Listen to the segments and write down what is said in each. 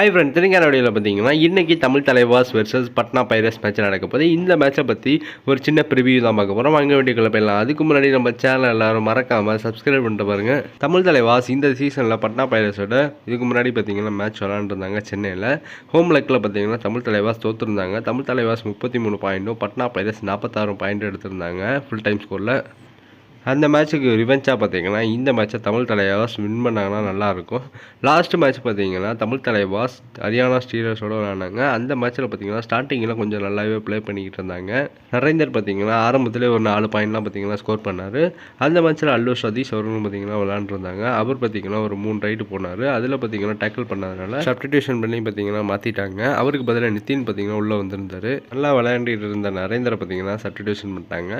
High friend Telangana வீடியோவில் பார்த்தீங்கன்னா இன்றைக்கி Tamil Thalaivas versus Patna Pirates match நடக்க போது இந்த மேட்சை பற்றி ஒரு சின்ன ப்ரிவியூ தான் பார்க்க போகிறோம் வாங்க வீடியோக்குள்ள போயிடலாம். அதுக்கு முன்னாடி நம்ம சேனல் எல்லாரும் மறக்காமல் சப்ஸ்கிரைப் பண்ணிட்டு பாருங்க. தமிழ் தலைவாஸ் இந்த சீசனில் பட்னா பைரஸோட இதுக்கு முன்னாடி பார்த்தீங்கன்னா மேட்ச் விளாண்டுருந்தாங்க சென்னையில். ஹோம் லெக்கில் பார்த்தீங்கன்னா தமிழ் தலைவாஸ் தோற்றுருந்தாங்க தமிழ் தலைவாஸ் முப்பத்தி மூணு பாயிண்ட்டும் பட்னா பைரஸ் நாற்பத்தாறு பாயிண்ட் எடுத்திருந்தாங்க. ஃபுல் டைம் ஸ்கோரில் அந்த மேட்ச்சுக்கு ரிவெஞ்சாக பார்த்தீங்கன்னா இந்த மேட்ச்சை தமிழ் தலைவாஸ் வின் பண்ணாங்கன்னா நல்லாயிருக்கும். லாஸ்ட் மேட்ச் பார்த்தீங்கன்னா தமிழ் தலைவாஸ் ஹரியானா ஸ்டீலர்ஸோட விளாண்டாங்க அந்த மேட்ச்சில் பார்த்தீங்கன்னா ஸ்டார்டிங்கில் கொஞ்சம் நல்லாவே ப்ளே பண்ணிக்கிட்டு இருந்தாங்க. நரேந்தர் பார்த்தீங்கன்னா ஆரம்பத்திலே ஒரு நாலு பாயிண்ட்லாம் பார்த்தீங்கன்னா ஸ்கோர் பண்ணார். அந்த மேட்ச்சில் அல்லு சதீஷ் அவர்களும் பார்த்தீங்கன்னா விளாண்டுருந்தாங்க அவர் பார்த்தீங்கன்னா ஒரு மூணு ரைட்டு போனார். அதில் பார்த்தீங்கன்னா டேக்கிள் பண்ணதுனால சப்டிடியூஷன் பண்ணி பார்த்தீங்கன்னா மாற்றிட்டாங்க அவருக்கு பதிலாக நிதின் பார்த்தீங்கன்னா உள்ளே வந்திருந்தார். நல்லா விளையாண்டுட்டு இருந்த நரேந்திர பார்த்தீங்கன்னா சப்டிடியூஷன் பண்ணிட்டாங்க.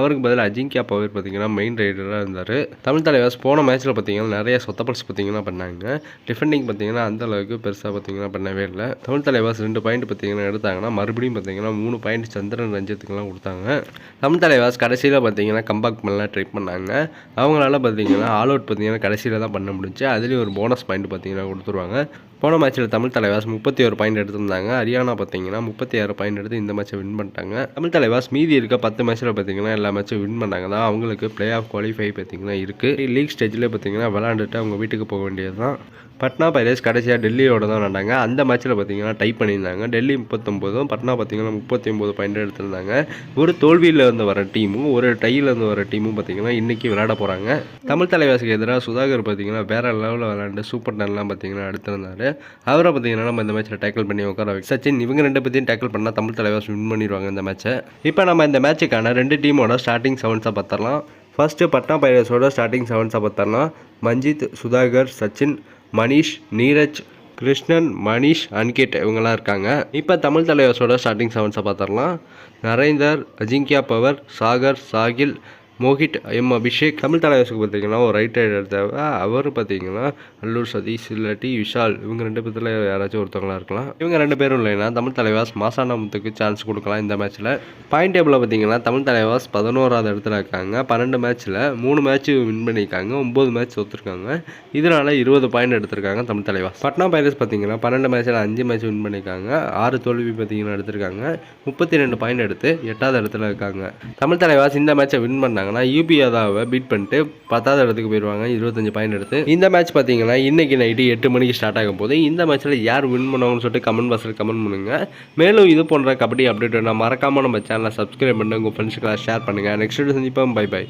அவருக்கு பதிலாக அஜிங்கியா பவர் பார்த்தீங்கன்னா மெயின் ரைடராக இருந்தார். தமிழ் தலைவாஸ் போன மேட்ச்சில் பார்த்தீங்கன்னா நிறைய சொத்தப்பல்ஸ் பார்த்தீங்கன்னா பண்ணாங்க. டிஃபெண்டிங் பார்த்தீங்கன்னா அந்தளவுக்கு பெருசாக பார்த்தீங்கன்னா பண்ணவே இல்லை. தமிழ் தலைவாஸ் ரெண்டு பாயிண்ட் பார்த்தீங்கன்னா எடுத்தாங்கன்னா மறுபடியும் பார்த்தீங்கன்னா மூணு பாயிண்ட் சந்திரன் ரஞ்சித்துக்கெல்லாம் கொடுத்தாங்க. தமிழ் தலைவாஸ் கடைசியில் பார்த்தீங்கன்னா கம்பேக் பண்ணலாம் ட்ரை பண்ணாங்க. அவங்களால பார்த்தீங்கன்னா ஆல் அவுட் பார்த்தீங்கன்னா கடைசியில் தான் பண்ண முடிஞ்சு அதுலேயும் ஒரு போனஸ் பாயிண்ட் பார்த்தீங்கன்னா கொடுத்துருவாங்க. போன மேட்ச்சில் தமிழ் தலைவாஸ் முப்பத்தி ஒரு பாயிண்ட் எடுத்திருந்தாங்க. ஹரியானா பார்த்தீங்கன்னா முப்பத்தி ஆறு பாயிண்ட் எடுத்து இந்த மேட்ச்சை வின் பண்ணிட்டாங்க. தமிழ் தலைவாஸ் மீதி இருக்க பத்து மேட்ச்சில் பார்த்தீங்கன்னா எல்லா மேட்சும் வின் பண்ணாங்க. தான் அவங்களுக்கு பிளே ஆஃப் குவாலிஃபை பார்த்திங்கன்னா இருக்குது லீக் ஸ்டேஜில் பார்த்தீங்கன்னா விளாண்டுட்டு அவங்க வீட்டுக்கு போக வேண்டியது தான் பட்னா பைரேஸ் கடைசியாக டெல்லியோட தான் விளாண்டாங்க. அந்த மேட்ச்சில் பார்த்தீங்கன்னா டைப் பண்ணியிருந்தாங்க. டெல்லி முப்பத்தொம்போதும் பட்னா பார்த்திங்கன்னா முப்பத்தி ஒம்பது பாயிண்ட் எடுத்திருந்தாங்க. ஒரு தோல்வியில் இருந்து வர டீமும் ஒரு டையில் இருந்து வர டீமும் பார்த்தீங்கன்னா இன்றைக்கி விளையாட போகிறாங்க தமிழ் தலைவாசுக்கு எதிராக சுதாகர் பார்த்தீங்கன்னா வேற லெவலில் விளாண்டு சூப்பர் டன்லாம் பார்த்தீங்கன்னா எடுத்திருந்தார். அவரை பார்த்தீங்கன்னா நம்ம இந்த மேட்ச்சில் டேக்கிள் பண்ணி உட்கார வைக்க சச்சின் இவங்க ரெண்டு பற்றியும் டேக்கிள் பண்ணால் தமிழ் தலைவாஸ் வின் பண்ணிடுவாங்க இந்த மேட்ச்சை இப்போ நம்ம இந்த மேட்சுக்கான ரெண்டு டீமோட ஸ்டார்டிங் செவன்ஸை பார்த்துடலாம் ஃபர்ஸ்ட்டு பட்னா பைரஸோட ஸ்டார்டிங் செவன்ஸை பார்த்தோன்னா மஞ்சித் சுதாகர் சச்சின் மணிஷ் நீரஜ் கிருஷ்ணன் மணிஷ் அன்கிட் இவங்கெல்லாம் இருக்காங்க. இப்போ தமிழ் தலைவர்ஸோட ஸ்டார்டிங் செவன்ஸை பார்த்துடலாம் நரேந்தர் அஜிங்கியா பவர் சாகர் சாகில் மோஹித் எம் அபிஷேக் தமிழ் தலைவர்ஸுக்கு பார்த்தீங்கன்னா ஒரு ரைட் ரைடர் தேவை. அவர் பார்த்தீங்கன்னா அல்லூர் சதீஷ் இல்லாட்டி விஷால் இவங்க ரெண்டு பேர்த்தில் யாராச்சும் ஒருத்தவங்களா இருக்கலாம். இவங்க ரெண்டு பேரும் இல்லைன்னா தமிழ் தலைவாஸ் மாசானா முத்துக்கு சான்ஸ் கொடுக்கலாம் இந்த மேட்ச்சில் பாயிண்ட் டேபிளில் பார்த்தீங்கன்னா தமிழ் தலைவாஸ் பதினோராவது இடத்துல இருக்காங்க. பன்னெண்டு மேட்ச்சில் மூணு மேட்ச் வின் பண்ணியிருக்காங்க. ஒம்பது மேட்ச் ஒத்துருக்காங்க. இதனால் இருபது பாயிண்ட் எடுத்திருக்காங்க தமிழ் தலைவாஸ். பட்னா பைரஸ் பார்த்தீங்கன்னா பன்னெண்டு மேட்ச்சில் அஞ்சு மேட்ச் வின் பண்ணியிருக்காங்க. ஆறு தோல்வி பார்த்தீங்கன்னா எடுத்திருக்காங்க. முப்பத்தி ரெண்டு பாயிண்ட் எடுத்து எட்டாவது இடத்துல இருக்காங்க. தமிழ் தலைவாஸ் இந்த மேட்ச்சை வின் பண்ணாங்க. யூபி யாதாவை பீட் பண்ணிட்டு பத்தாவது இடத்துக்கு போயிடுவாங்க இருபத்தஞ்சு பாயிண்ட் எடுத்து. இந்த மேட்ச் பார்த்தீங்கன்னா இன்னைக்கு நைட்டு எட்டு மணிக்கு ஸ்டார்ட் ஆகும் போது இந்த மேட்ச்சில் யார் வின் பண்ணுவாங்கன்னு சொல்லிட்டு கமெண்ட் பாக்ஸில் கமெண்ட் பண்ணுங்க. மேலும் இது போன்ற கபடி அப்டேட் நான் மறக்காமல் நம்ம சேனலை சப்ஸ்கிரைப் பண்ணி உங்கள் ஃப்ரெண்ட்ஸுக்கெல்லாம் ஷேர் பண்ணுங்கள் நெக்ஸ்ட் சந்திப்போம். Bye bye